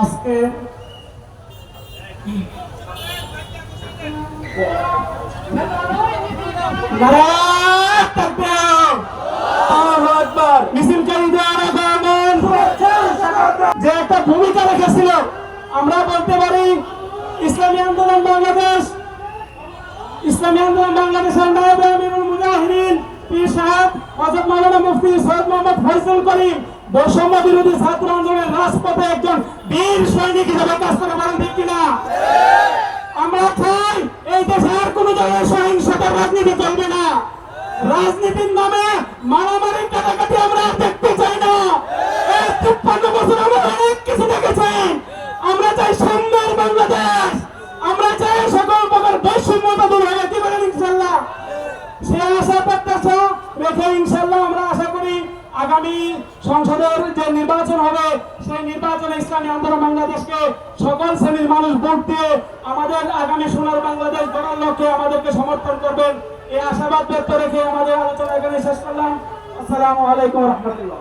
আজকে! যে একটা ভূমিকা রেখেছিল, আমরা বলতে পারি ইসলামী আন্দোলন বাংলাদেশ। ইসলামী আন্দোলন বাংলাদেশের আমিরুল মুজাহিদিন, পীর সাহেব মাওলানা মুফতি সৈয়দ মোহাম্মদ ফয়সাল করিম বৈষম্য বিরোধী ছাত্র আন্দোলনের রাজপথে একজন বীর সৈনিক হিসেবে কাজ করে পারেন ঠিক কিনা? আমরা চাই এই দেশে আর কোনো জায়গায় সহিংসতার রাজনীতি চলবে না। রাজনীতির নামে মারামারি আগামী সংসদের যে নির্বাচন হবে, সেই নির্বাচনে ইসলামী আন্দোলন বাংলাদেশকে সকল শ্রেণির মানুষ ভোট দিয়ে আমাদের আগামী সোনার বাংলাদেশ গড়ার লক্ষ্যে আমাদেরকে সমর্থন করবেন। এই আশাবাদ ব্যক্ত রেখে আমাদের আলোচনা এখানে শেষ করলাম। আসসালামু আলাইকুম রহমতুল্লাহ।